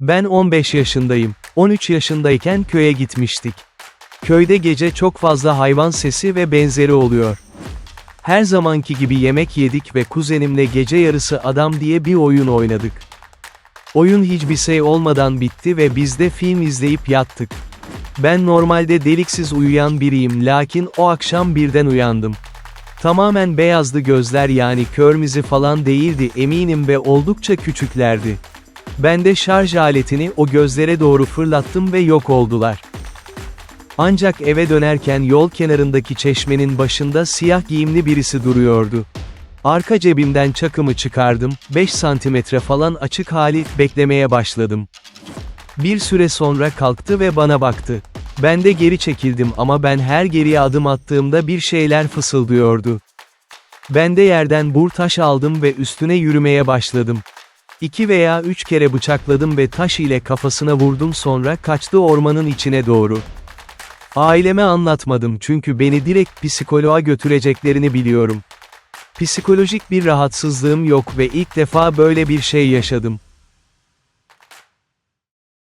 Ben 15 yaşındayım. 13 yaşındayken köye gitmiştik. Köyde gece çok fazla hayvan sesi ve benzeri oluyor. Her zamanki gibi yemek yedik ve kuzenimle gece yarısı adam diye bir oyun oynadık. Oyun hiçbir şey olmadan bitti ve biz de film izleyip yattık. Ben normalde deliksiz uyuyan biriyim lakin o akşam birden uyandım. Tamamen beyazdı gözler yani körmizi falan değildi eminim ve oldukça küçüklerdi. Ben de şarj aletini o gözlere doğru fırlattım ve yok oldular. Ancak eve dönerken yol kenarındaki çeşmenin başında siyah giyimli birisi duruyordu. Arka cebimden çakımı çıkardım, 5 santimetre falan açık hali, beklemeye başladım. Bir süre sonra kalktı ve bana baktı. Ben de geri çekildim ama ben her geriye adım attığımda bir şeyler fısıldıyordu. Ben de yerden bur taş aldım ve üstüne yürümeye başladım. İki veya üç kere bıçakladım ve taş ile kafasına vurdum sonra kaçtı ormanın içine doğru. Aileme anlatmadım çünkü beni direkt psikoloğa götüreceklerini biliyorum. Psikolojik bir rahatsızlığım yok ve ilk defa böyle bir şey yaşadım.